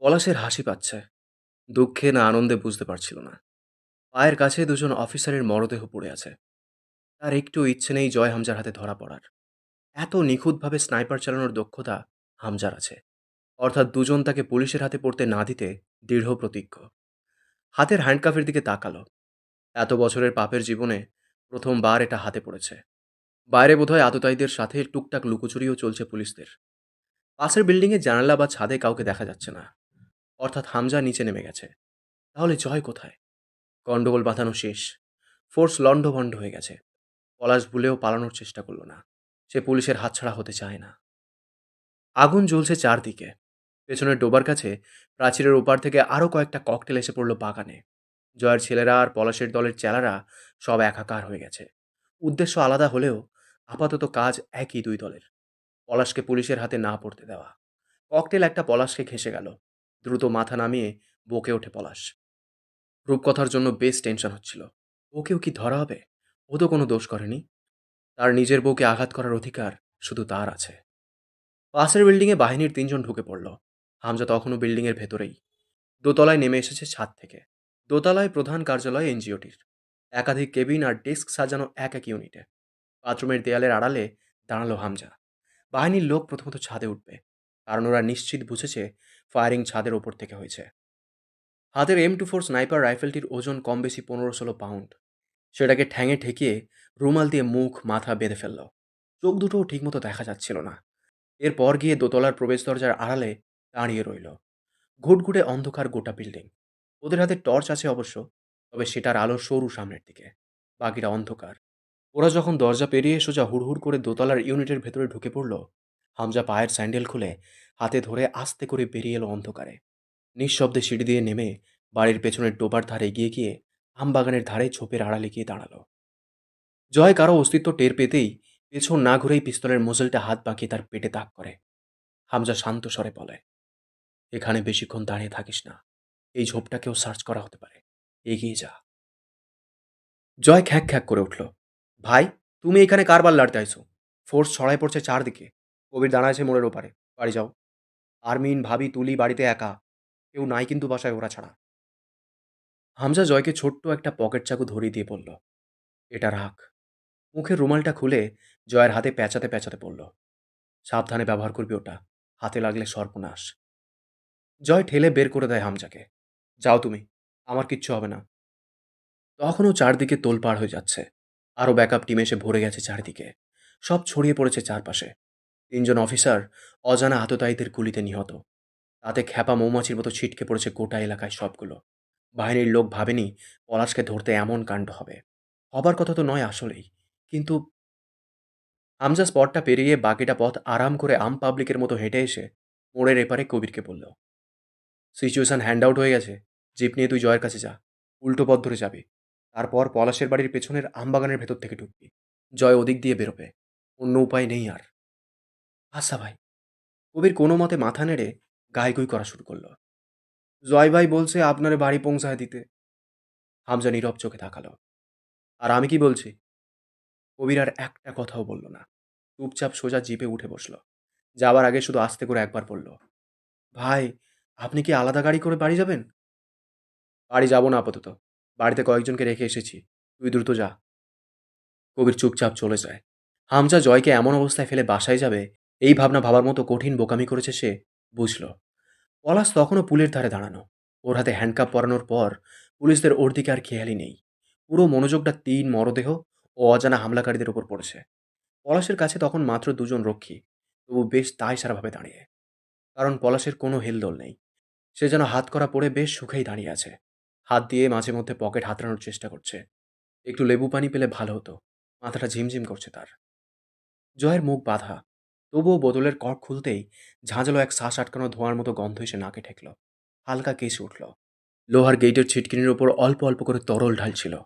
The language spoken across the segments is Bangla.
পলাশের হাসি পাচ্ছে। দুঃখে না আনন্দে বুঝতে পারছিল না। পায়ের কাছে দুজন অফিসারের মরদেহ পড়ে আছে। তার একটু ইচ্ছে নেই জয় হামজার হাতে ধরা পড়ার। এত নিখুঁতভাবে স্নাইপার চালানোর দক্ষতা হামজার আছে। অর্থাৎ দুজন তাকে পুলিশের হাতে পড়তে না দিতে দৃঢ় প্রতিজ্ঞ। হাতের হ্যান্ডকাফের দিকে তাকালো। এত বছরের পাপের জীবনে প্রথমবার এটা হাতে পড়েছে। বাইরে বোধহয় আততায়ীদের সাথে টুকটাক লুকোচুরিও চলছে পুলিশদের। পাশের বিল্ডিংয়ে জানালা বা ছাদে কাউকে দেখা যাচ্ছে না। অর্থাৎ হামজা নিচে নেমে গেছে। তাহলে জয় কোথায়? গণ্ডগোল বাঁধানো শেষ। ফোর্স লণ্ডভণ্ড হয়ে গেছে। পলাশ ভুলেও পালানোর চেষ্টা করল না। সে পুলিশের হাতছাড়া হতে চায় না। আগুন জ্বলছে চারদিকে। পেছনের ডোবার কাছে প্রাচীরের ওপার থেকে আরও কয়েকটা ককটেল এসে পড়ল বাগানে। জয়ের ছেলেরা আর পলাশের দলের চেলারা সব একাকার হয়ে গেছে। উদ্দেশ্য আলাদা হলেও আপাতত কাজ একই দুই দলের। পলাশকে পুলিশের হাতে না পড়তে দেওয়া। ককটেল একটা পলাশকে ঘেঁষে গেল। দ্রুত মাথা নামিয়ে বকে ওঠে পলাশ। রূপকথার জন্য বেশ টেনশন হচ্ছিল। ওকেও কি ধরা হবে? ও তো কোনো দোষ করেনি। তার নিজের বউকে আঘাত করার অধিকার শুধু তার আছে। পাশের বিল্ডিংয়ে বাহিনীর তিনজন ঢুকে পড়ল। হামজা তখনও বিল্ডিংয়ের ভেতরেই। দোতলায় নেমে এসেছে ছাদ থেকে। দোতলায় প্রধান কার্যালয় এনজিওটির। একাধিক কেবিন আর ডেস্ক সাজানো এক এক ইউনিটে। বাথরুমের দেয়ালের আড়ালে দাঁড়াল হামজা। বাহিনীর লোক প্রথমত ছাদে উঠবে। কারণ ওরা নিশ্চিত বুঝেছে ফায়ারিং ছাদের ওপর থেকে হয়েছে। হাতের এম টু ফোর স্নাইপার রাইফেলটির ওজন কম বেশি পনেরো ষোলো পাউন্ড। সেটাকে ঠ্যাঙে ঠেকিয়ে রুমাল দিয়ে মুখ, মাথা বেঁধে ফেলল। চোখ দুটোও ঠিকমতো দেখা যাচ্ছিল না। এরপর গিয়ে দোতলার প্রবেশ দরজার আড়ালে দাঁড়িয়ে রইল। ঘুটঘুটে অন্ধকার গোটা বিল্ডিং। ওদের হাতে টর্চ আছে অবশ্য, তবে সেটার আলো সরু সামনের দিকে। বাকিটা অন্ধকার। ওরা যখন দরজা পেরিয়ে সোজা হুড়হুড় করে দোতলার ইউনিটের ভেতরে ঢুকে পড়ল হামজা পায়ের স্যান্ডেল খুলে হাতে ধরে আস্তে করে বেরিয়ে এলো অন্ধকারে। নিঃশব্দে সিঁড়ি দিয়ে নেমে বাড়ির পেছনের ডোবার ধারে এগিয়ে গিয়ে আমবাগানের ধারে ঝোপের আড়ালে গিয়ে দাঁড়াল। জয় কারও অস্তিত্ব টের পেতেই পেছন না ঘুরেই পিস্তলের মোজেলটা হাত বাঁকিয়ে তার পেটে তাক করে। হামজা শান্ত স্বরে বলে, এখানে বেশিক্ষণ দাঁড়িয়ে থাকিস না। এই ঝোপটাকেও সার্চ করা হতে পারে। এগিয়ে যা। জয় খ্যাক খ্যাক করে উঠল, ভাই, তুমি এখানে কারবার লড়তে আইছো? ফোর্স ছড়ায় পড়ছে চারদিকে। কবির দাঁড়া আছে মোড়ের ওপারে, বাড়ি যাও। আরমিন, ভাবি, তুলি বাড়িতে একা, কেউ নাই কিন্তু বাসায় ওরা ছাড়া। হামজা জয়কে ছোট্ট একটা পকেট চাকু ধরিয়ে দিয়ে বলল, এটা রাখ। মুখের রুমালটা খুলে জয়ের হাতে প্যাঁচাতে প্যাঁচাতে পড়ল সাবধানে ব্যবহার করবি ওটা, হাতে লাগলে সর্বনাশ। জয় ঠেলে বের করে দেয় হামজাকে, যাও তুমি, আমার কিচ্ছু হবে না। তখনও চারদিকে তোলপাড় হয়ে যাচ্ছে, আরও ব্যাকআপ টিম এসে ভরে গেছে চারদিকে, সব ছড়িয়ে পড়েছে চারপাশে। তিনজন অফিসার অজানা আততায়ীদের গুলিতে নিহত। তাতে খ্যাপা মৌমাছির মতো ছিটকে পড়েছে গোটা এলাকায় সবগুলো। বাহিনীর লোক ভাবেনি পলাশকে ধরতে এমন কাণ্ড হবে। হবার কথা তো নয় আসলেই, কিন্তু হামজা স্পটটা পেরিয়ে বাকিটা পথ আরাম করে আম পাবলিকের মতো হেঁটে এসে মোড়ের এপারে কবিরকে বলল সিচুয়েশন হ্যান্ড আউট হয়ে গেছে। জিপ নিয়ে তুই জয়ের কাছে যা। উল্টো পথ ধরে যাবি। তারপর পলাশের বাড়ির পেছনের আমবাগানের ভেতর থেকে ঢুকবি। জয় ওদিক দিয়ে বেরোবে। অন্য উপায় নেই আর। আচ্ছা ভাই। কবির কোনো মতে মাথা নেড়ে গায়ে করা শুরু করল। জয় ভাই বলছে, আপনারে বাড়ি পৌঁছায় দিতে। হামজা নীরব চোখে তাকালো। আর আমি কি বলছি? কবির আর একটা কথাও বলল না। চুপচাপ সোজা জিপে উঠে বসল। যাওয়ার আগে শুধু আস্তে করে একবার বলল, ভাই, আপনি কি আলাদা গাড়ি করে বাড়ি যাবেন? বাড়ি যাব না আপাতত। বাড়িতে কয়েকজনকে রেখে এসেছি। তুই দ্রুত যা। কবির চুপচাপ চলে যায়। হামজা জয়কে এমন অবস্থায় ফেলে বাসায় যাবে এই ভাবনা ভাবার মতো কঠিন বোকামি করেছে সে, বুঝল। পলাশ তখনও পুলের ধারে দাঁড়ানো। ওর হাতে হ্যান্ডকাপ পরানোর পর পুলিশদের ওর দিকে আর খেয়ালই নেই। পুরো মনোযোগটা তিন মরদেহ ও অজানা হামলাকারীদের ওপর পড়েছে। পলাশের কাছে তখন মাত্র দুজন রক্ষী, তবু বেশ তাই সারাভাবে দাঁড়িয়ে। কারণ পলাশের কোনো হেলদোল নেই। সে যেন হাত করা পড়ে বেশ সুখেই দাঁড়িয়ে আছে। হাত দিয়ে মাঝে মধ্যে পকেট হাতড়ানোর চেষ্টা করছে। একটু লেবু পানি পেলে ভালো হতো। মাথাটা ঝিমঝিম করছে তার। জয়ের মুখ বাঁধা তবুও বোতলের কর্ক খুলতেই ঝাঁঝালো এক শ্বাস আটকানো ধোঁয়ার মতো গন্ধ এসে নাকে ঠেকল। হালকা কেসে উঠল। লোহার গেটের ছিটকিনির ওপর অল্প অল্প করে তরল ঢালছিল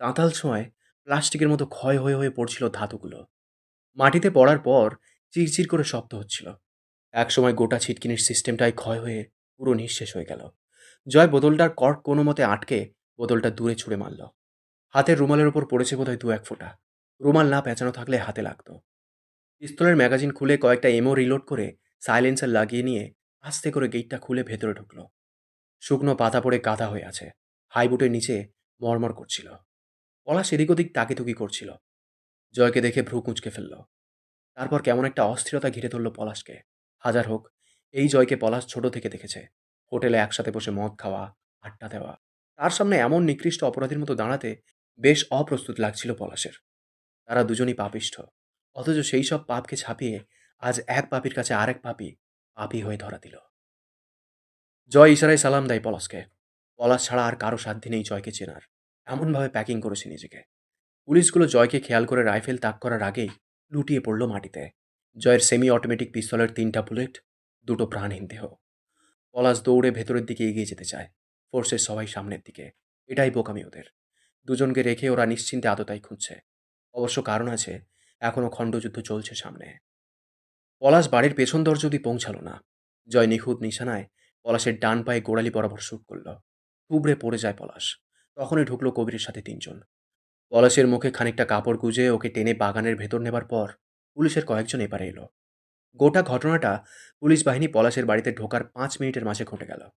তাঁতাল ছোঁয়ায় প্লাস্টিকের মতো ক্ষয় হয়ে হয়ে পড়ছিল ধাতুগুলো। মাটিতে পড়ার পর চিরচির করে শব্দ হচ্ছিল। একসময় গোটা ছিটকিনির সিস্টেমটাই ক্ষয় হয়ে পুরো নিঃশেষ হয়ে গেল। জয় বোতলটার কর্ক কোনো মতে আটকে বোতলটা দূরে ছুঁড়ে মারল। হাতের রুমালের ওপর পড়েছে বোধহয় দু এক ফোঁটা। রুমাল না পেঁচানো থাকলে হাতে লাগতো। পিস্তলের ম্যাগাজিন খুলে কয়েকটা এমও রিলোড করে সাইলেন্সার লাগিয়ে নিয়ে আস্তে করে গেটটা খুলে ভেতরে ঢুকলো। শুকনো পাতা পড়ে কাদা হয়ে আছে। হাইবুটের নিচে মরমর করছিল। পলাশ এদিক ওদিক তাকিতুকি করছিল। জয়কে দেখে ভ্রু কুঁচকে ফেলল। তারপর কেমন একটা অস্থিরতা ঘিরে ধরল পলাশকে। হাজার হোক, এই জয়কে পলাশ ছোট থেকে দেখেছে। হোটেলে একসাথে বসে মদ খাওয়া, আড্ডা দেওয়া। তার সামনে এমন নিকৃষ্ট অপরাধীর মতো দাঁড়াতে বেশ অপ্রস্তুত লাগছিল পলাশের। তারা দুজনই পাপিষ্ঠ। অথচ সেই সব পাপকে ছাপিয়ে আজ এক পাপির কাছে আরেক পাপি পাপি হয়ে ধরা দিল। জয় ইশারায় সালাম দেয় পলাশকে। পলাশ ছাড়া আর কারও সাধ্য নেই জয়কে চেনার। এমনভাবে প্যাকিং করেছে নিজেকে। পুলিশগুলো জয়কে খেয়াল করে রাইফেল তাক করার আগেই লুটিয়ে পড়ল মাটিতে। জয়ের সেমি অটোমেটিক পিস্তলের তিনটা বুলেট দুটো প্রাণহীন দেহ। পলাশ দৌড়ে ভেতরের দিকে এগিয়ে যেতে চায়। ফোর্সের সবাই সামনের দিকে। এটাই বোকামি ওদের। দুজনকে রেখে ওরা নিশ্চিন্তে আততাই খুঁজছে। অবশ্য কারণ আছে এখনও খণ্ডযুদ্ধ চলছে সামনে। পলাশ বাড়ির পেছন দরজা অব্দি পৌঁছালো না। জয় নিখুঁত নিশানায় পলাশের ডান পায়ে গোড়ালি বরাবর শুট করল। টুবড়ে পড়ে যায় পলাশ। তখনই ঢুকলো কবিরের সাথে তিনজন। পলাশের মুখে খানিকটা কাপড় গুজে ওকে টেনে বাগানের ভেতর নেবার পর পুলিশের কয়েকজন এপারে এলো। গোটা ঘটনাটা পুলিশ বাহিনী পলাশের বাড়িতে ঢোকার পাঁচ মিনিটের মাঝে ঘটে গেল।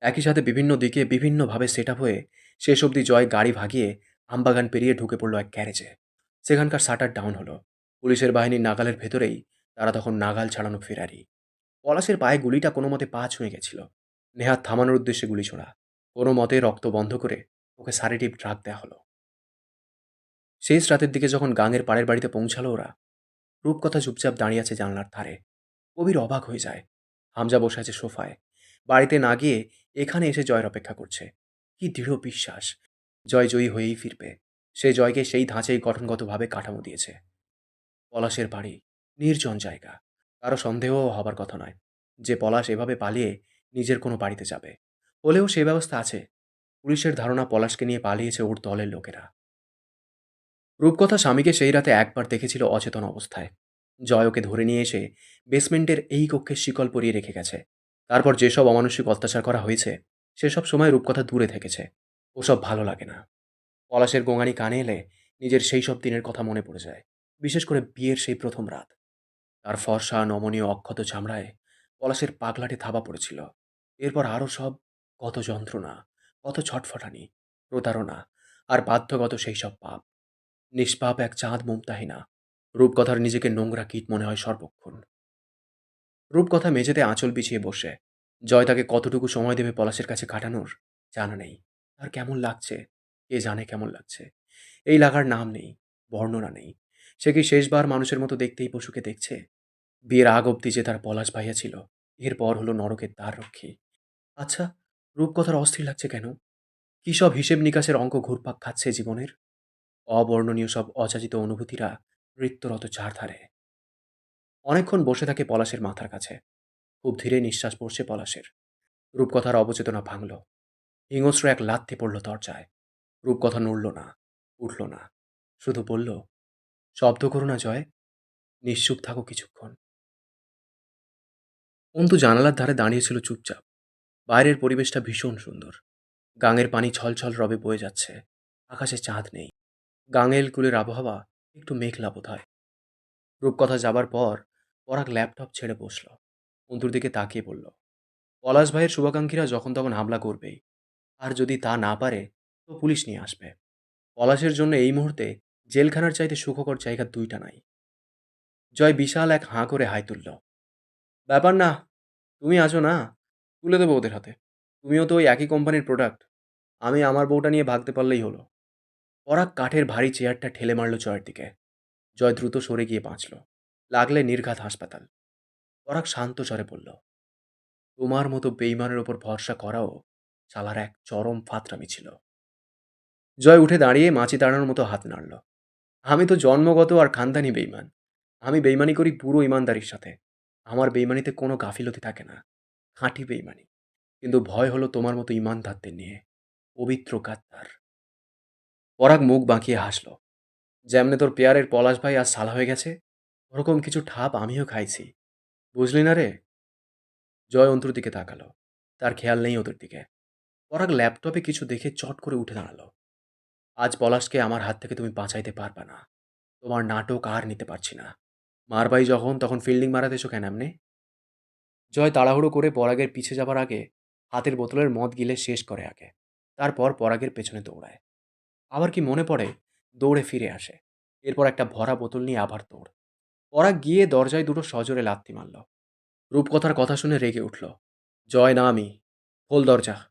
একই সাথে বিভিন্ন দিকে বিভিন্নভাবে সেট আপ হয়ে শেষ অবধি জয় গাড়ি ভাগিয়ে আমবাগান পেরিয়ে ঢুকে পড়ল এক গ্যারেজে। সেখানকার শাটার ডাউন হলো। পুলিশের বাহিনীর নাগালের ভেতরেই তারা তখন নাগাল ছাড়ানো ফেরারি। পলাশের পায়ে গুলিটা কোনো মতে পা ছুঁয়ে গেছিল। নেহাত থামানোর উদ্দেশ্যে গুলি ছোড়া। কোনো মতে রক্ত বন্ধ করে ওকে সারেটিভ ড্রাগ দেওয়া হলো। শেষ রাতের দিকে যখন গাঙের পাড়ের বাড়িতে পৌঁছালো ওরা, রূপকথা চুপচাপ দাঁড়িয়ে আছে জানলার ধারে। কবির অবাক হয়ে যায়। হামজা বসে আছে সোফায়। বাড়িতে না গিয়ে এখানে এসে জয়ের অপেক্ষা করছে। কি দৃঢ় বিশ্বাস। জয় জয়ী হয়েই ফিরবে। সে জয়কে সেই ধাঁচেই গঠনগতভাবে কাঠামো দিয়েছে। পলাশের বাড়ি, নির্জন জায়গা, কারও সন্দেহও হবার কথা নয়। যে পলাশ এভাবে পালিয়ে নিজের কোনো বাড়িতে যাবে, হলেও সে ব্যবস্থা আছে। পুলিশের ধারণা পলাশকে নিয়ে পালিয়েছে ওর দলের লোকেরা। রূপকথা স্বামীকে সেই রাতে একবার দেখেছিল অচেতন অবস্থায়। জয় ওকে ধরে নিয়ে এসে বেসমেন্টের এই কক্ষে শিকল পরিয়ে রেখে গেছে। তারপর যেসব অমানসিক অত্যাচার করা হয়েছে, সেসব সময় রূপকথা দূরে থেকেছে। ওসব ভালো লাগে না। পলাশের গোঙানি কানে এলে নিজের সেই সব দিনের কথা মনে পড়ে যায়, বিশেষ করে বিয়ের সেই প্রথম রাত। তার ফর্সা, নমনীয়, অক্ষত চামড়ায় পলাশের পাগলাটে থাবা পড়েছিল। এরপর আরও সব কত যন্ত্রণা, কত ছটফটানি, প্রতারণা আর বাধ্যগত সেই সব পাপ। নিষ্পাপ এক চাঁদ মুমতাহিনা, রূপকথার নিজেকে নোংরা কীট মনে হয় সর্বক্ষণ। রূপকথা মেঝেতে আঁচল বিছিয়ে বসে, জয় তাকে কতটুকু সময় দেবে পলাশের কাছে কাটানোর জানা নেই। তার কেমন লাগছে? কে জানে কেমন লাগছে। এই লাগার নাম নেই, বর্ণনা নেই। সে কি শেষবার মানুষের মতো দেখতেই পশুকে দেখছে? বিয়ের আগ অব্দি যে তার পলাশ ভাইয়া ছিল এরপর হলো নরকের দ্বার রক্ষী। আচ্ছা রূপকথার অস্থির লাগছে কেন? কী সব হিসেব নিকাশের অঙ্ক ঘুরপাক খাচ্ছে জীবনের? অবর্ণনীয় সব অযাচিত অনুভূতিরা নৃত্যরত চারধারে অনেকক্ষণ বসে থাকে পলাশের মাথার কাছে। খুব ধীরে নিঃশ্বাস পড়ছে পলাশের। রূপকথার অবচেতনা ভাঙল। হিংস্র এক লাথি পড়ল দরজায়। রূপকথা নড়ল না, উঠল না। শুধু বলল, শব্দ করো না, জয়। নিশ্চুপ থাকো কিছুক্ষণ। অন্তু জানালার ধারে দাঁড়িয়েছিল চুপচাপ। বাইরের পরিবেশটা ভীষণ সুন্দর। গাঙের পানি ছলছল রবে বয়ে যাচ্ছে। আকাশে চাঁদ নেই। গাঙেল কুলের আবহাওয়া একটু মেঘলা বোধ হয় রূপকথা যাবার পর পরাগ ল্যাপটপ ছেড়ে বসল। অন্তুর দিকে তাকিয়ে বলল পলাশ ভাইয়ের শুভাকাঙ্ক্ষীরা যখন তখন হামলা করবেই। আর যদি তা না পারে তো পুলিশ নিয়ে আসবে। পলাশের জন্য এই মুহূর্তে জেলখানার চাইতে সুখকর জায়গা দুইটা নাই। জয় বিশাল এক হাঁ করে হাই তুলল। ব্যাপার না, তুমি আছো না? তুলে দেবো ওদের হাতে। তুমিও তো ওই একই কোম্পানির প্রোডাক্ট আমি আমার বউটা নিয়ে ভাগতে পারলেই হলো। পরাগ কাঠের ভারী চেয়ারটা ঠেলে মারল জয়ের দিকে। জয় দ্রুত সরে গিয়ে বাঁচল। লাগলে নির্ঘাত হাসপাতাল। পরাগ শান্ত স্বরে বলল, তোমার মতো বেইমানের ওপর ভরসা করাও চালার এক চরম ফাতরামি ছিল। জয় উঠে দাঁড়িয়ে মাছি দাঁড়ানোর মতো হাত নাড়ল। আমি তো জন্মগত আর খানদানি বেইমান আমি বেইমানি করি পুরো ইমানদারির সাথে। আমার বেইমানিতে কোনো গাফিলতি থাকে না। খাঁটি বেইমানি কিন্তু ভয় হলো তোমার মতো ইমানদারদের নিয়ে। পবিত্র কাত্তার পরাগ মুখ বাঁকিয়ে হাসল। যেমনে তোর পেয়ারের পলাশ ভাই আজ সালা হয়ে গেছে, ওরকম কিছু ঠাপ আমিও খাইছি। বুঝলি না রে? জয় অন্তুর দিকে তাকালো। তার খেয়াল নেই ওদের দিকে। পরাগ ল্যাপটপে কিছু দেখে চট করে উঠে দাঁড়াল। আজ পলাশকে আমার হাত থেকে তুমি বাঁচাইতে পারবা না। তোমার নাটক আর নিতে পারছি না। মারবাই যখন, তখন ফিল্ডিং মারাতেছো কেন এমনি? জয় তাড়াহুড়ো করে পরাগের পিছে যাবার আগে হাতের বোতলের মদ গিলে শেষ করে আগে। তারপর পরাগের পেছনে দৌড়ায়। আবার কি মনে পড়ে? দৌড়ে ফিরে আসে। এরপর একটা ভরা বোতল নিয়ে আবার দৌড়। পরাগ গিয়ে দরজায় দুটো সজোরে লাথি মারল। রূপকথার কথা শুনে রেগে উঠল। জয় না আমি। খোল দরজা।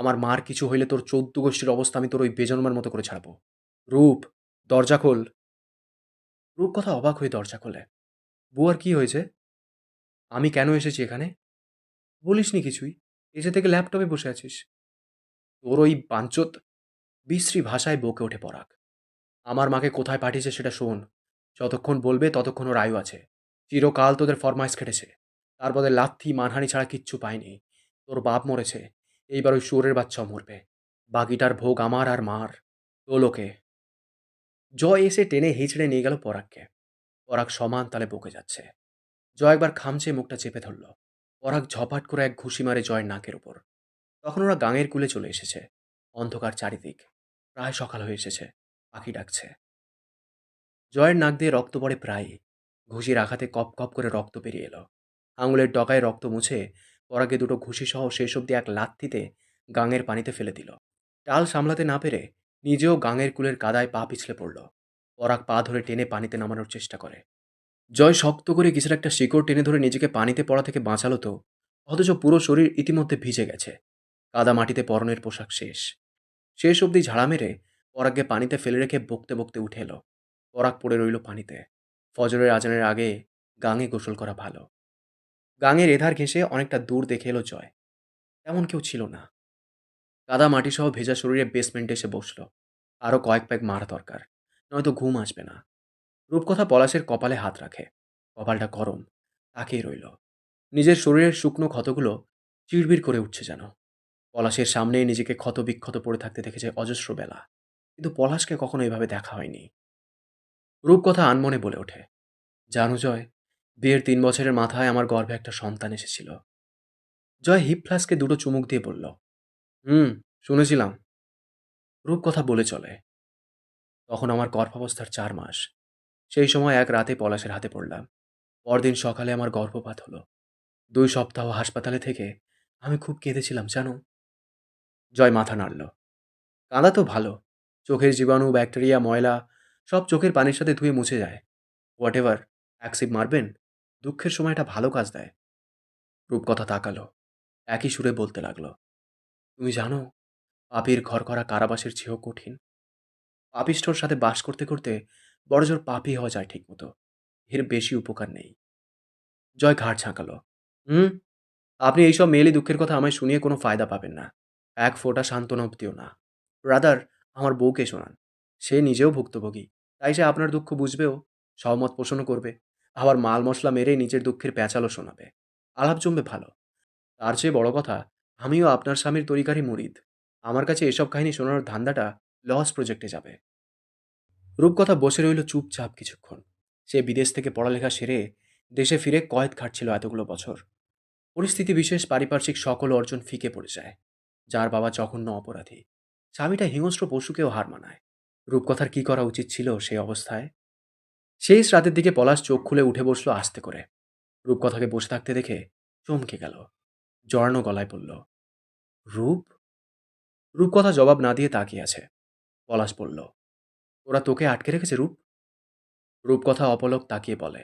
আমার মার কিছু হইলে তোর চৌদ্দ গোষ্ঠীর অবস্থা আমি তোর ওই বেজন্মার মতো করে ছাড়বো। রূপ, দরজা খোল। রূপ কথা অবাক হয়ে দরজা খোলে। বুয়ার কি হয়েছে? আমি কেন এসেছি এখানে? বলিসনি কিছুই? এসে থেকে ল্যাপটপে বসে আছিস। তোর ওই বাঞ্চত, বিশ্রী ভাষায় বকে ওঠে পরাগ। আমার মাকে কোথায় পাঠিয়েছে সেটা শোন। যতক্ষণ বলবে ততক্ষণ ওর আয়ু আছে। চিরকাল তোদের ফরমাইশ খেটেছে। তার বদলে লাথি, মানহানি ছাড়া কিচ্ছু পায়নি তোর বাপ মরেছে। এইবার ওই সুরের বাচ্চাও মরবে। বাকিটার ভোগ আমার আর মার। তোলোকে জয় এসে টেনে হিঁচড়ে নিয়ে গেল পরাগকে। পরাগ সমান তালে বকে যাচ্ছে। জয় একবার খামচে মুখটা চেপে ধরল। পরাগ ঝপাট করে এক ঘুষি মারে জয়ের নাকের ওপর তখন ওরা গাঙের কুলে চলে এসেছে। অন্ধকার চারিদিক। প্রায় সকাল হয়ে এসেছে। পাখি ডাকছে। জয়ের নাক দিয়ে রক্ত পড়ে প্রায়ই। ঘুষির আঘাতে কপ কপ করে রক্ত বেরিয়ে এলো। আঙুলের ডগায় রক্ত মুছে পরাগে দুটো ঘুষি সহ শেষ অব্দি এক লাথিতে গাঙের পানিতে ফেলে দিল। টাল সামলাতে না পেরে নিজেও গাঙের কুলের কাদায় পা পিছলে পড়ল। পরাগ পা ধরে টেনে পানিতে নামানোর চেষ্টা করে। জয় শক্ত করে কিসের একটা শিকড় টেনে ধরে নিজেকে পানিতে পড়া থেকে বাঁচালো তো, অথচ পুরো শরীর ইতিমধ্যে ভিজে গেছে। কাদা মাটিতে পরনের পোশাক শেষ। শেষ অবধি ঝাড়া মেরে পরাগকে পানিতে ফেলে রেখে বকতে বকতে উঠে এলো। পরাগ পড়ে রইল পানিতে। ফজরের আজানের আগে গাঙে গোসল করা ভালো। গাঙের এধার ঘেঁষে অনেকটা দূর দেখে এলো জয়। তেমন কেউ ছিল না। কাদা মাটি সহ ভেজা শরীরে বেসমেন্টে এসে বসল। আরও কয়েক প্যাক মারা দরকার, নয়তো ঘুম আসবে না। রূপকথা পলাশের কপালে হাত রাখে। কপালটা গরম তাকিয়ে রইল। নিজের শরীরের শুকনো ক্ষতগুলো চিড়বিড় করে উঠছে যেন। পলাশের সামনেই নিজেকে ক্ষত বিক্ষত পড়ে থাকতে দেখেছে অজস্র বেলা। কিন্তু পলাশকে কখনো এভাবে দেখা হয়নি। রূপকথা আনমনে বলে ওঠে, জানো জয় বিয়ের তিন বছরের মাথায় আমার গর্ভে একটা সন্তান এসেছিল। জয় হিপ ফ্লাস্কে দুটো চুমুক দিয়ে বলল, হুম, শুনেছিলাম। রূপ কথা বলে চলে। তখন আমার গর্ভাবস্থার চার মাস। সেই সময় এক রাতে পলাশের হাতে পড়লাম। পরদিন সকালে আমার গর্ভপাত হলো। দুই সপ্তাহ হাসপাতালে থেকে আমি খুব কেঁদেছিলাম, জানো? জয় মাথা নাড়ল, কাঁদা তো ভালো। চোখের জীবাণু, ব্যাকটেরিয়া, ময়লা, সব চোখের পানির সাথে ধুয়ে মুছে যায়। হোয়াট এভার অ্যাক্সিপ মারবেন? দুঃখের সময় এটা ভালো কাজ দেয়। রূপকথা তাকালো, একই সুরে বলতে লাগল, তুমি জানো, পাপির ঘর করা কারাবাসের চেয়েও কঠিন। পাপিষ্ঠর সাথে বাস করতে করতে বড়জোর পাপি হওয়া যায় ঠিকমতো। এর বেশি উপকার নেই। জয় ঘাড় ঝাঁকালো, হুম? আপনি এইসব মেয়েলি দুঃখের কথা আমায় শুনিয়ে কোনো ফায়দা পাবেন না। এক ফোঁটা সান্ত্বনা অব্দিও না। ব্রাদার আমার বউকে শোনান। সে নিজেও ভুক্তভোগী। তাই সে আপনার দুঃখ বুঝবেও, সহমত পোষণও করবে। আবার মাল মশলা মেরে নিজের দুঃখের প্যাঁচালও শোনাবে। আলাপ জমবে ভালো। তার চেয়ে বড় কথা, আমিও আপনার স্বামীর তরিকারই মুরিদ। আমার কাছে এসব কাহিনী শোনানোর ধান্দাটা লস প্রজেক্টে যাবে। রূপকথা বসে রইল চুপচাপ কিছুক্ষণ। সে বিদেশ থেকে পড়ালেখা সেরে দেশে ফিরে কয়েদ খাটছিল এতগুলো বছর। পরিস্থিতি বিশেষ, পারিপার্শ্বিক সকল অর্জন ফিকে পড়ে যায়। যার বাবা জঘন্য অপরাধী। স্বামীটা হিংস্র পশুকেও হার মানায়। রূপকথার কি করা উচিত ছিল সেই অবস্থায়? শেষ রাতের দিকে পলাশ চোখ খুলে উঠে বসল আস্তে করে। রূপকথাকে বসে থাকতে দেখে চমকে গেল। জড়ানো গলায় বলল, রূপ? রূপকথা জবাব না দিয়ে তাকিয়ে আছে। পলাশ বলল, ওরা তোকে আটকে রেখেছে, রূপ? রূপকথা অপলক তাকিয়ে বলে,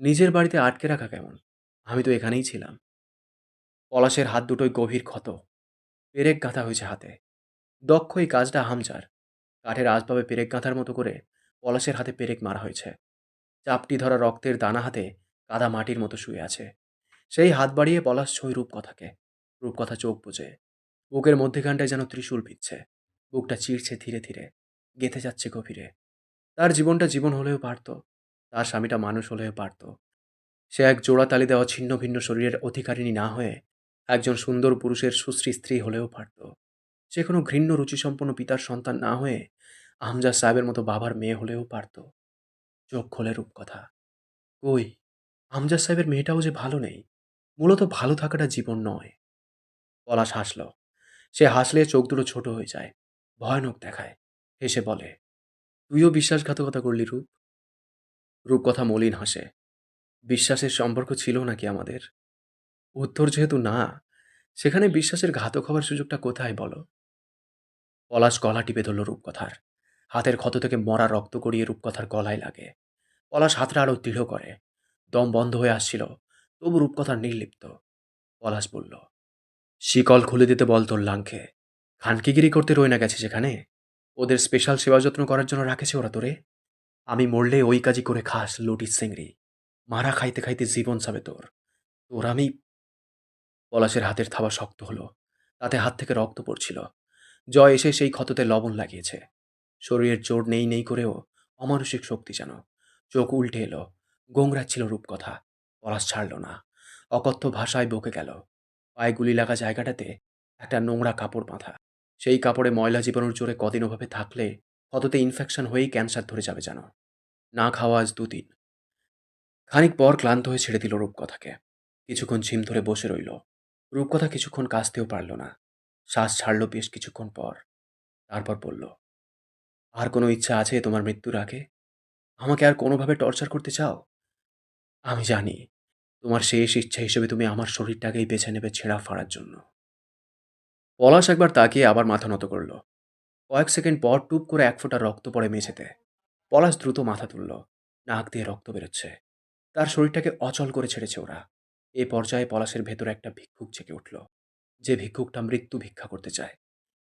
নিজের বাড়িতে আটকে রাখা কেমন? আমি তো এখানেই ছিলাম। পলাশের হাত দুটোই গভীর ক্ষত। পেরেক গাঁথা হয়েছে হাতে। দক্ষ এই কাজটা হামচার কাঠের আসবাবে পেরেক গাঁথার মতো করে পলাশের হাতে পেরেক মারা হয়েছে। চাপটি ধরা রক্তের দানা হাতে কাদা মাটির মতো শুয়ে আছে। সেই হাত বাড়িয়ে পলাশ ছই রূপকথাকে। রূপকথা চোখ বুঝে বুকের মধ্যেখানটায় যেন ত্রিশূল ভিচ্ছে বুকটা চিরছে ধীরে ধীরে। গেথে যাচ্ছে গভীরে। তার জীবনটা জীবন হলেও পারত। তার স্বামীটা মানুষ হলেও পারত। সে এক জোড়া তালি দেওয়া ছিন্ন ভিন্ন শরীরের অধিকারিণী না হয়ে একজন সুন্দর পুরুষের সুশ্রী স্ত্রী হলেও পারত। সে কোনো ঘৃণ্য রুচিসম্পন্ন পিতার সন্তান না হয়ে আমজাদ সাহেবের মতো বাবার মেয়ে হলেও পারত। চোখ খোলে রূপকথা। কই আমজাদ সাহেবের মেয়েটাও যে ভালো নেই, মূলত ভালো থাকাটা জীবন নয়। পলাশ হাসল। সে হাসলে চোখ দুটো ছোট হয়ে যায়, ভয়ানক দেখায়। হেসে বলে, তুইও বিশ্বাসঘাতকতা করলি, রূপ? রূপকথা মলিন হাসে। বিশ্বাসের সম্পর্ক ছিল নাকি আমাদের? উত্তর যেহেতু না, সেখানে বিশ্বাসের ঘাতক হবার সুযোগটা কোথায় বলো? পলাশ গলা টিপে ধরল রূপকথার। হাতের ক্ষত থেকে মরা রক্ত গড়িয়ে রূপকথার গলায় লাগে। পলাশ হাতটা আরও দৃঢ় করে। দম বন্ধ হয়ে আসছিল, তবু রূপকথার নির্লিপ্ত। পলাশ বলল, শিকল খুলে দিতে বল তোর লাংকে খানকিগিরি করতে রই না গেছে সেখানে। ওদের স্পেশাল সেবা যত্ন করার জন্য রাখেছে ওরা তোরে। আমি মরলে ওই কাজই করে খাস লুটিস সিংড়ি। মারা খাইতে খাইতে জীবন যাবে তোর। তোর আমি পলাশের হাতের থাবা শক্ত হলো। তাতে হাত থেকে রক্ত পড়ছিল। জয় এসে সেই ক্ষততে লবণ লাগিয়েছে। শরীরের জোর নেই নেই করেও অমানসিক শক্তি যেন চোখ উল্টে এলো। গোংরা ছিল রূপকথা, পলাশ ছাড়ল না। অকথ্য ভাষায় বকে গেল। পায়ে গুলি লাগা জায়গাটাতে একটা নোংরা কাপড় বাঁধা। সেই কাপড়ে ময়লা জীবাণুর জোরে কদিন ওভাবে থাকলে কততে ইনফেকশন হয়েই ক্যান্সার ধরে যাবে যেন। না খাওয়া আজ দুদিন। খানিক পর ক্লান্ত হয়ে ছেড়ে দিল রূপকথাকে। কিছুক্ষণ ঝিম ধরে বসে রইল। রূপকথা কিছুক্ষণ কাঁচতেও পারল না। শ্বাস ছাড়ল বেশ কিছুক্ষণ পর। তারপর বলল আর কোনো ইচ্ছা আছে তোমার মৃত্যুর আগে? আমাকে আর কোনোভাবে টর্চার করতে চাও? আমি জানি, তোমার শেষ ইচ্ছা হিসেবে তুমি আমার শরীরটাকেই বেছে নেবে ছেঁড়া ফাড়ার জন্য। পলাশ একবার তাকিয়ে আবার মাথা নত করল। কয়েক সেকেন্ড পর টুপ করে এক ফোঁটা রক্ত পড়ে মেঝেতে। পলাশ দ্রুত মাথা তুলল। নাক দিয়ে রক্ত বেরোচ্ছে। তার শরীরটাকে অচল করে ছেড়েছে ওরা। এ পর্যায়ে পলাশের ভেতরে একটা ভিক্ষুক জেগে উঠল। যে ভিক্ষুকটা মৃত্যু ভিক্ষা করতে চায়।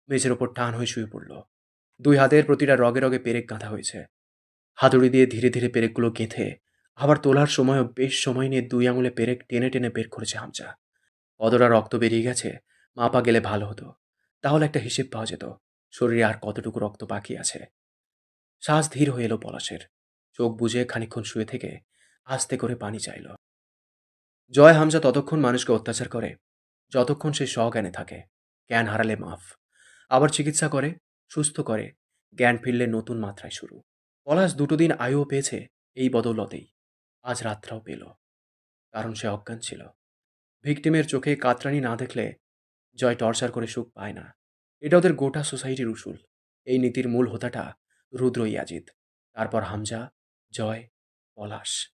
মেঝের ওপর টান হয়ে শুয়ে পড়ল। দুই হাতের প্রতিটা রগে রগে পেরেক গাঁথা হয়েছে। হাতুড়ি দিয়ে ধীরে ধীরে পেরেকগুলো গেঁথে আবার তোলার সময়ও বেশ সময় নিয়ে দুই আঙুলে পেরেক টেনে টেনে বের করেছে হামচা কতটা রক্ত বেরিয়ে গেছে মাপা গেলে ভালো হতো। তাহলে একটা হিসেব পাওয়া যেত, শরীরে আর কতটুকু রক্ত বাকি আছে। শ্বাস ধীর হয়ে এলো পলাশের। চোখ বুঝে খানিক্ষণ শুয়ে থেকে আস্তে করে পানি চাইল। জয় হামজা ততক্ষণ মানুষকে অত্যাচার করে, যতক্ষণ সে স্বজ্ঞানে থাকে, জ্ঞান হারালে মাফ। আবার চিকিৎসা করে সুস্থ করে, জ্ঞান ফিরলে নতুন মাত্রায় শুরু। পলাশ দুটো দিন আয়ুও পেয়েছে এই বদৌলতেই। আজ রাতটাও পেল। কারণ সে অজ্ঞান ছিল। ভিকটিমের চোখে কাতরানি না দেখলে জয় টর্চার করে সুখ পায় না। এটা ওদের গোটা সোসাইটির উসুল। এই নীতির মূল হোতাটা রুদ্র ইয়াজিদ, তারপর হামজা, জয়, পলাশ।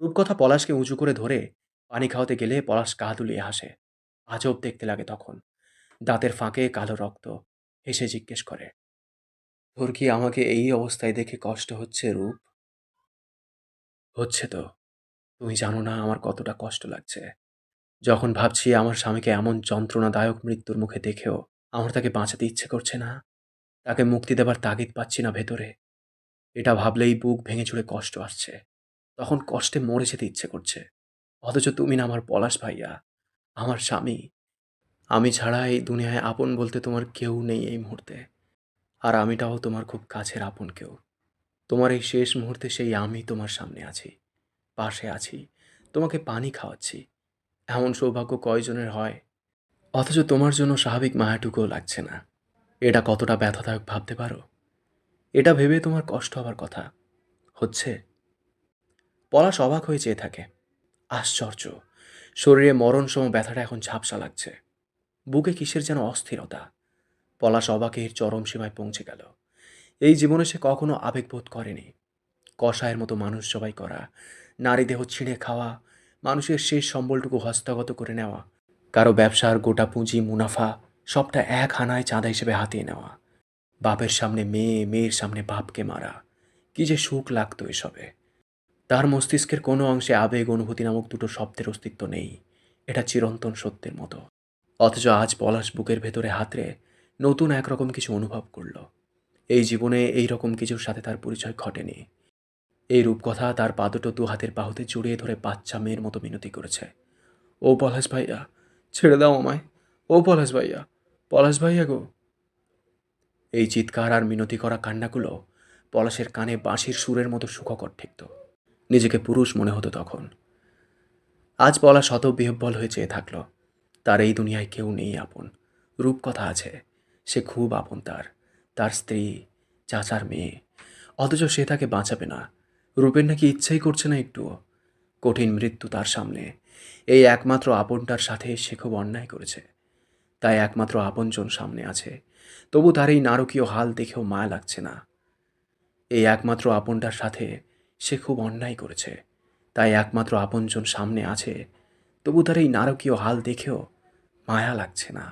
রূপকথা পলাশকে উঁচু করে ধরে পানি খাওয়াতে গেলে পলাশ গা দুলিয়ে হাসে। আজব দেখতে লাগে তখন। দাঁতের ফাঁকে কালো রক্ত হেসে জিজ্ঞেস করে, তোর কি আমাকে এই অবস্থায় দেখে কষ্ট হচ্ছে, রূপ? হচ্ছে তো। তুমি জানো না আমার কতটা কষ্ট লাগছে। যখন ভাবছি আমার স্বামীকে এমন যন্ত্রণাদায়ক মৃত্যুর মুখে দেখেও আমার তাকে বাঁচাতে ইচ্ছে করছে না, তাকে মুক্তি দেবার তাগিদ পাচ্ছি না ভেতরে, এটা ভাবলেই বুক ভেঙে চুড়ে কষ্ট আসছে। তখন কষ্টে মরে যেতে ইচ্ছে করছে। অথচ তুমি না আমার পলাশ ভাইয়া, আমার স্বামী আমি ছাড়া এই দুনিয়ায় আপন বলতে তোমার কেউ নেই এই মুহূর্তে। আর আমিটাও তোমার খুব কাছের আপন কেউ। তোমার এই শেষ মুহূর্তে সেই আমি তোমার সামনে আছি, পাশে আছি, তোমাকে পানি খাওয়াচ্ছি। এমন সৌভাগ্য কয়জনের হয়? অথচ তোমার জন্য স্বাভাবিক মায়াটুকুও লাগছে না। এটা কতটা ব্যথাদায়ক ভাবতে পারো? এটা ভেবে তোমার কষ্ট হবার কথা। হচ্ছে? পলাশ অবাক হয়ে চেয়ে থাকে। আশ্চর্য! শরীরে মরণ সম ব্যথাটা এখন ঝাপসা লাগছে। বুকে কিসের যেন অস্থিরতা? পলাশ অবাকের চরম সীমায় পৌঁছে গেল। এই জীবনে সে কখনো আবেগবোধ করেনি। কষায়ের মতো মানুষ জবাই করা, নারী দেহ ছিঁড়ে খাওয়া, মানুষের শেষ সম্বলটুকু হস্তগত করে নেওয়া, কারও ব্যবসার গোটা পুঁজি মুনাফা, সবটা এক হানায় চাঁদা হিসেবে হাতিয়ে নেওয়া, বাপের সামনে মেয়ে, মেয়ের সামনে বাপকে মারা, কি যে সুখ লাগতো এসবে। তার মস্তিষ্কের কোনো অংশে আবেগ, অনুভূতি নামক দুটো শব্দের অস্তিত্ব নেই, এটা চিরন্তন সত্যের মতো। অথচ আজ পলাশ বুকের ভেতরে হাতরে নতুন একরকম কিছু অনুভব করল। এই জীবনে এই রকম কিছুর সাথে তার পরিচয় ঘটেনি। এই রূপকথা তার পাদুটো দু হাতের বাহুতে জড়িয়ে ধরে বাচ্চা মেয়ের মতো মিনতি করেছে। ও পলাশ ভাইয়া, ছেড়ে দাও আমায়। ও পলাশ ভাইয়া পলাশ ভাইয়া গো। এই চিৎকার আর মিনতি করা কান্নাগুলো পলাশের কানে বাঁশির সুরের মতো সুখকর ঠেকত। নিজেকে পুরুষ মনে হতো তখন। আজ পলাশ শত বিহব্বল হয়ে চেয়ে থাকল। তার এই দুনিয়ায় কেউ নেই আপন। রূপকথা আছে, সে খুব আপন তার। তার স্ত্রী, চাচার মেয়ে। অথচ সে তাকে বাঁচাবে না। রূপের নাকি ইচ্ছাই করছে না একটুও। কঠিন মৃত্যু তার সামনে। এই একমাত্র আপনটার সাথে সে খুব অন্যায় করেছে। তাই একমাত্র আপনজন সামনে আছে। তবু তার এই নারকীয় হাল দেখেও মায়া লাগছে না। এই একমাত্র আপনটার সাথে সে খুব অন্যায় করেছে। তাই একমাত্র আপনজন সামনে আছে তবু তার এই নারকীয় হাল দেখেও মায়া লাগছে না।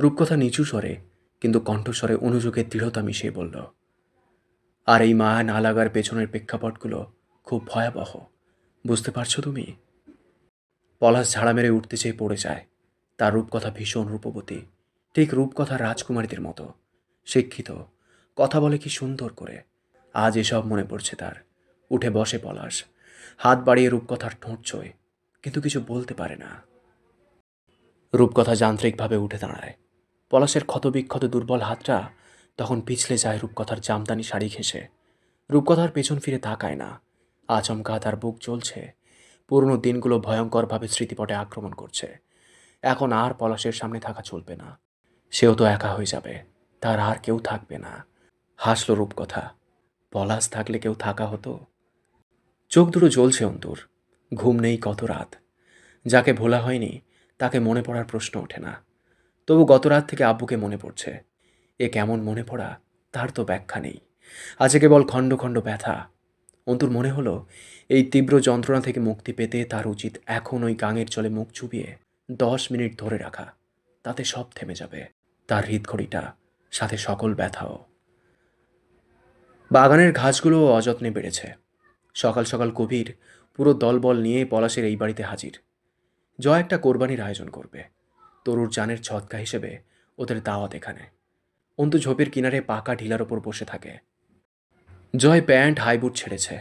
রূপকথা নিচু স্বরে কিন্তু কণ্ঠস্বরে অনুযোগের দৃঢ়তা মিশিয়ে বলল, আর এই মায়া না লাগার পেছনের প্রেক্ষাপটগুলো খুব ভয়াবহ, বুঝতে পারছ তুমি? পলাশ ঝাড়া মেরে উঠতে চেয়ে পড়ে যায়, তার রূপকথা ভীষণ রূপবতী, ঠিক রূপকথা রাজকুমারীদের মতো। শিক্ষিত, কথা বলে কি সুন্দর করে, আজ এসব মনে পড়ছে তার। উঠে বসে পলাশ, হাত বাড়িয়ে রূপকথার ঠোঁট চোয় কিন্তু কিছু বলতে পারে না। রূপকথা যান্ত্রিকভাবে উঠে দাঁড়ায়। পলাশের ক্ষতবিক্ষত দুর্বল হাতটা তখন পিছলে যায় রূপকথার জামদানি শাড়ি ঘেঁষে। রূপকথার পেছন ফিরে তাকায় না। আচমকা তার বুক চলছে। পুরনো দিনগুলো ভয়ঙ্করভাবে স্মৃতিপটে আক্রমণ করছে। এখন আর পলাশের সামনে থাকা চলবে না। সেও তো একা হয়ে যাবে। তার আর কেউ থাকবে না। হাসলো রূপকথা। পলাশ থাকলে কেউ থাকা হতো? চোখ দুটো জ্বলছে অন্তর। ঘুম নেই কত রাত। যাকে ভোলা হয়নি, তাকে মনে পড়ার প্রশ্ন ওঠে না। তবু গত রাত থেকে আব্বুকে মনে পড়ছে, এ কেমন মনে পড়া, তার তো ব্যাখ্যা নেই। আছে কেবল খণ্ড খণ্ড ব্যথা। অন্তুর মনে হলো, এই তীব্র যন্ত্রণা থেকে মুক্তি পেতে তার উচিত এখন ওই গাঙের জলে মুখ চুবিয়ে দশ মিনিট ধরে রাখা। তাতে সব থেমে যাবে, তার হৃদঘড়িটা, সাথে সকল ব্যথাও। বাগানের ঘাসগুলো অযত্নে বেড়েছে। সকাল সকাল কবির পুরো দলবল নিয়ে পলাশের এই বাড়িতে হাজির। জয় একটা কোরবানির আয়োজন করবে। তরুর জানের ছৎকা হিসেবে ওদের দাওয়াত এখানে। অন্তু ঝোপের কিনারে পাকা ঢিলার ওপর বসে থাকে। জয় প্যান্ট, হাইবুট ছেড়েছে।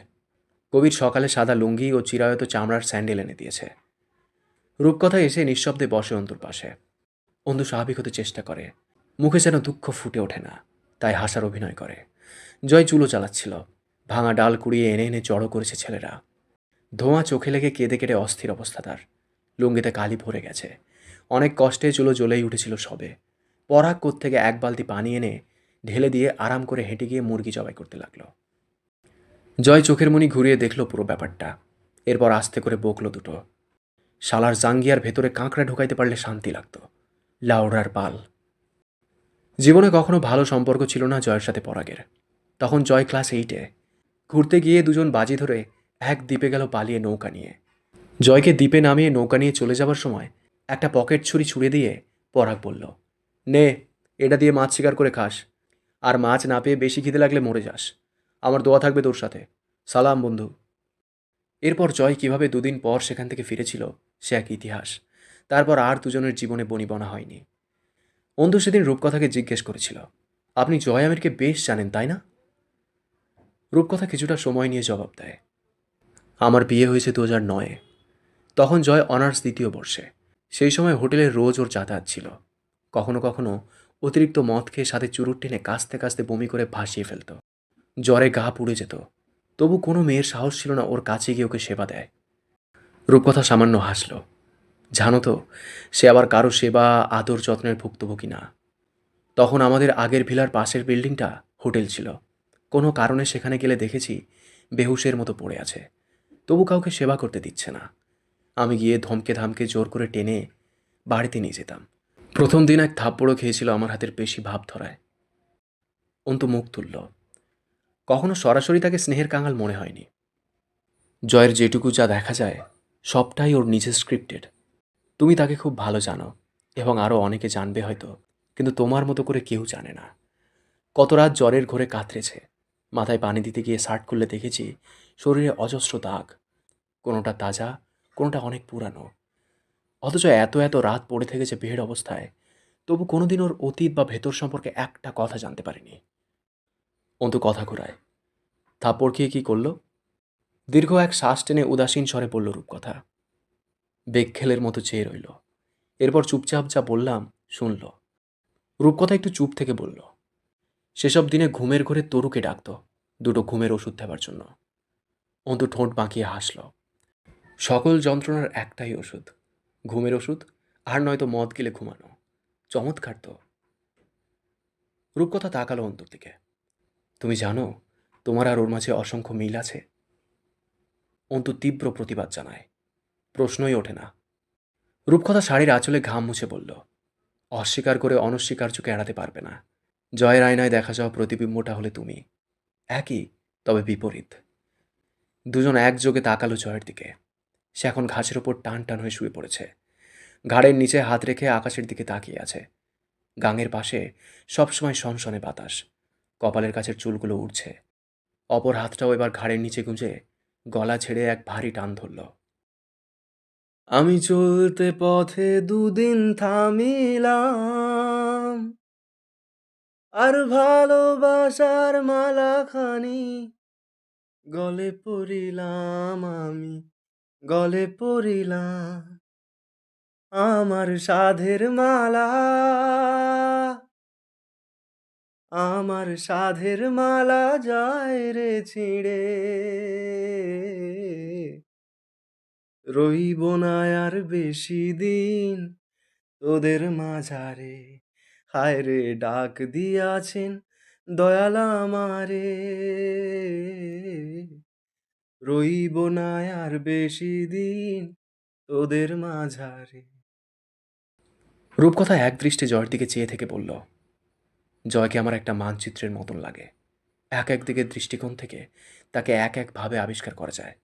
কবির সকালে সাদা লুঙ্গি ও চিরায়ত চামড়ার স্যান্ডেল এনে দিয়েছে। রূপকথা এসে নিঃশব্দে বসে অন্তুর পাশে। অন্তু স্বাভাবিক হতে চেষ্টা করে। মুখে যেন দুঃখ ফুটে ওঠে না, তাই হাসার অভিনয় করে। জয় চুলো চালাচ্ছিল। ভাঙা ডাল কুড়িয়ে এনে এনে জড়ো করেছে ছেলেরা। ধোঁয়া চোখে লেগে কেঁদে কেটে অস্থির অবস্থা তার। লুঙ্গিতে কালি ভরে গেছে। অনেক কষ্টে চুলো জ্বলেই উঠেছিল সবে। পরাগ থেকে এক বালতি পানি এনে ঢেলে দিয়ে আরাম করে হেঁটে গিয়ে মুরগি জবাই করতে লাগল। জয় চোখের মনি ঘুরিয়ে দেখল পুরো ব্যাপারটা। এরপর আস্তে করে বকলো দুটো। শালার জাঙ্গিয়ার ভেতরে কাঁকড়া ঢুকাইতে পারলে শান্তি লাগতো। লাউড়ার পাল। জীবনে কখনো ভালো সম্পর্ক ছিল না জয়ের সাথে পরাগের। তখন জয় ক্লাস এইটে। ঘুরতে গিয়ে দুজন বাজি ধরে এক দ্বীপে গেল পালিয়ে নৌকা নিয়ে। জয়কে দ্বীপে নামিয়ে নৌকা নিয়ে চলে যাবার সময় একটা পকেট ছুরি ছুঁড়ে দিয়ে পরাগ বলল, নে, এটা দিয়ে মাছ শিকার করে খাস। আর মাছ না পেয়ে বেশি খিদে লাগলে মরে যাস। আমার দোয়া থাকবে তোর সাথে। সালাম, বন্ধু এরপর জয় কীভাবে দুদিন পর সেখান থেকে ফিরেছিল, সে এক ইতিহাস। তারপর আর দুজনের জীবনে বনিবনা হয়নি। অন্তু সেদিন রূপকথাকে জিজ্ঞেস করেছিল, আপনি জয় আমিরকে বেশ জানেন, তাই না রূপকথা কিছুটা সময় নিয়ে জবাব দেয় আমার বিয়ে হয়েছে দু হাজার নয়ে। তখন জয় অনার্স দ্বিতীয় বর্ষে। সেই সময় হোটেলে রোজ ওর যাতায়াত ছিল। কখনো কখনো অতিরিক্ত মদ খেয়ে সাথে চুরুট টেনে কাস্তে কাস্তে বমি করে ভাসিয়ে ফেলত। জ্বরে গা পুড়ে যেত। তবু কোনো মেয়ের সাহস ছিল না ওর কাছে গিয়ে ওকে সেবা দেয়। রূপকথা সামান্য হাসল। জানো তো, সে আবার কারও সেবা, আদর যত্নের ভুক্তভোগী না। তখন আমাদের আগের ভিলার পাশের বিল্ডিংটা হোটেল ছিল। কোনো কারণে সেখানে গেলে দেখেছি বেহুশের মতো পড়ে আছে। তবু কাউকে সেবা করতে দিচ্ছে না। আমি গিয়ে ধমকে ধামকে জোর করে টেনে বাড়িতে নিয়ে যেতাম। প্রথম দিন এক থাপ্পড়ও খেয়েছিল আমার হাতের পেশি ভাব ধরায়। অন্তু মুখ তুলল। কখনো সরাসরি তাকে স্নেহের কাঙাল মনে হয়নি। জয়ের যেটুকু যা দেখা যায়, সবটাই ওর নিজের স্ক্রিপ্টেড তুমি তাকে খুব ভালো জানো, এবং আরও অনেকে জানবে হয়তো, কিন্তু তোমার মতো করে কেউ জানে না। কত রাত জ্বরের ঘরে কাতরেছে। মাথায় পানি দিতে গিয়ে শার্ট করলে দেখেছি, শরীরে অজস্র দাগ। কোনোটা তাজা, কোনোটা অনেক পুরানো। অথচ এত এত রাত পড়ে থেকেছে বেহের অবস্থায়, তবু কোনোদিন ওর অতীত বা ভেতর সম্পর্কে একটা কথা জানতে পারিনি। অন্তু কথা ঘোরায়। থাপ্পড় খেয়ে কী করল? দীর্ঘ এক শ্বাস টেনে উদাসীন স্বরে বলল রূপকথা। বেগখেলের মতো চেয়ে রইল। এরপর চুপচাপ যা বললাম, শুনল। রূপকথা একটু চুপ থেকে বলল। সেসব দিনে ঘুমের ঘরে তরুকে ডাকত, দুটো ঘুমের ওষুধ দেবার জন্য। অন্তু ঠোঁট বাঁকিয়ে হাসল। সকল যন্ত্রণার একটাই ওষুধ। ঘুমের ওষুধ, আর নয়তো মদ গেলে ঘুমানো। চমৎকার তো। রূপকথা তাকালো অন্তর দিকে। তুমি জানো, তোমার আর ওর মাঝে অসংখ্য মিল আছে? অন্তু তীব্র প্রতিবাদ জানায়। প্রশ্নই ওঠে না। রূপকথা শাড়ির আঁচলে ঘাম মুছে বলল, অস্বীকার করে অনস্বীকার্যকে এড়াতে পারবে না। জয়ের আয়নায় দেখা যাওয়া প্রতিবিম্বটা হলে তুমি। একই, তবে বিপরীত। দুজন একযোগে তাকালো জয়ের দিকে। সে এখন ঘাসের ওপর টান টান হয়ে শুয়ে পড়েছে। ঘাড়ের নিচে হাত রেখে আকাশের দিকে তাকিয়ে আছে। গাঙের পাশে সবসময় সনসনে বাতাস। কপালের কাছের চুলগুলো উঠছে অপর হাতটাও এবার ঘাড়ের নিচে গুঁজে গলা ছেড়ে এক ভারী টান ধরল। আমি চলতে পথে দুদিন থামিলাম। আর ভালোবাসার মালাখানি গলে পড়িলাম আমি। গলে পড়িলাম আমার সাধের মালা। আমার সাধের মালা যায় রে ছিঁড়ে। রইব না আর বেশি দিন তোদের মাঝারে। হায় রে, ডাক দিয়াছেন দয়াল আমারে। রইব না আর বেশি দিন তোদের মাঝারে। রূপকথা এক দৃষ্টে জয়ের দিকে চেয়ে থেকে বলল, জয়কে আমার একটা মানচিত্রের মতন লাগে। এক এক দিকের দৃষ্টিকোণ থেকে তাকে এক একভাবে আবিষ্কার করা যায়।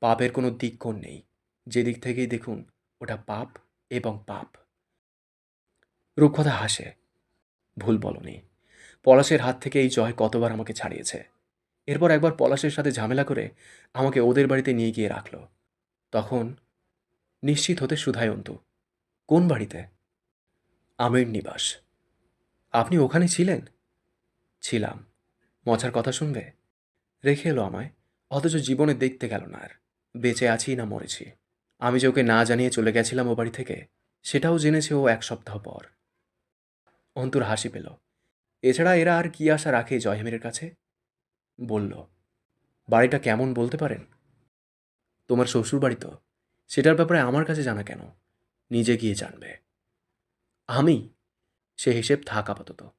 পাপের কোনো দিককোণ নেই। যে দিক থেকেই দেখুন, ওটা পাপ এবং পাপ। রূপকথা হাসে, ভুল বলনি। পলাশের হাত থেকে এই জয় কতবার আমাকে ছাড়িয়েছে? এরপর একবার পলাশের সাথে ঝামেলা করে আমাকে ওদের বাড়িতে নিয়ে গিয়ে রাখল। তখন নিশ্চিত হতে সুধায় অন্তু, কোন বাড়িতে? আমির নিবাস। আপনি ওখানে ছিলেন? ছিলাম। মজার কথা শুনবে? রেখে এলো আমায়, অথচ জীবনে দেখতে গেল না আর। বেঁচে আছি না মরেছি। আমি যে ওকে না জানিয়ে চলে গেছিলাম ও বাড়ি থেকে, সেটাও জেনেছে ও এক সপ্তাহ পর। অন্তুর হাসি পেল। এছাড়া এরা আর কি আশা রাখে জয়হেমের কাছে? বলল, বাড়িটা কেমন বলতে পারেন? তোমার শ্বশুর বাড়ি তো। সেটার ব্যাপারে আমার কাছে জানা কেন? নিজে গিয়ে জানবে। আমি? সে হিসেব থাক আপাতত।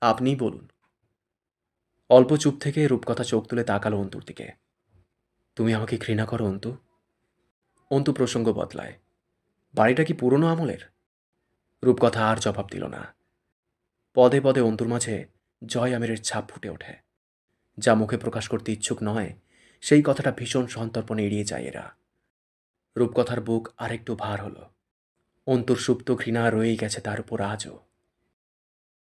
আপনিই বলুন। অল্প চুপ থেকে রূপকথা চোখ তুলে তাকালো অন্তুর দিকে। তুমি আমাকে ঘৃণা করো, অন্তু? অন্তু প্রসঙ্গ বদলায়। বাড়িটা কি পুরনো আমলের? রূপকথা আর জবাব দিল না। পদে পদে অন্তুর মাঝে জয় আমিরের ছাপ ফুটে ওঠে। যা মুখে প্রকাশ করতে ইচ্ছুক নয়, সেই কথাটা ভীষণ সন্তর্পণে এড়িয়ে যায় এরা। রূপকথার বুক আরেকটু ভার হলো। অন্তর সুপ্ত ঘৃণা রয়েই গেছে তার উপর আজও।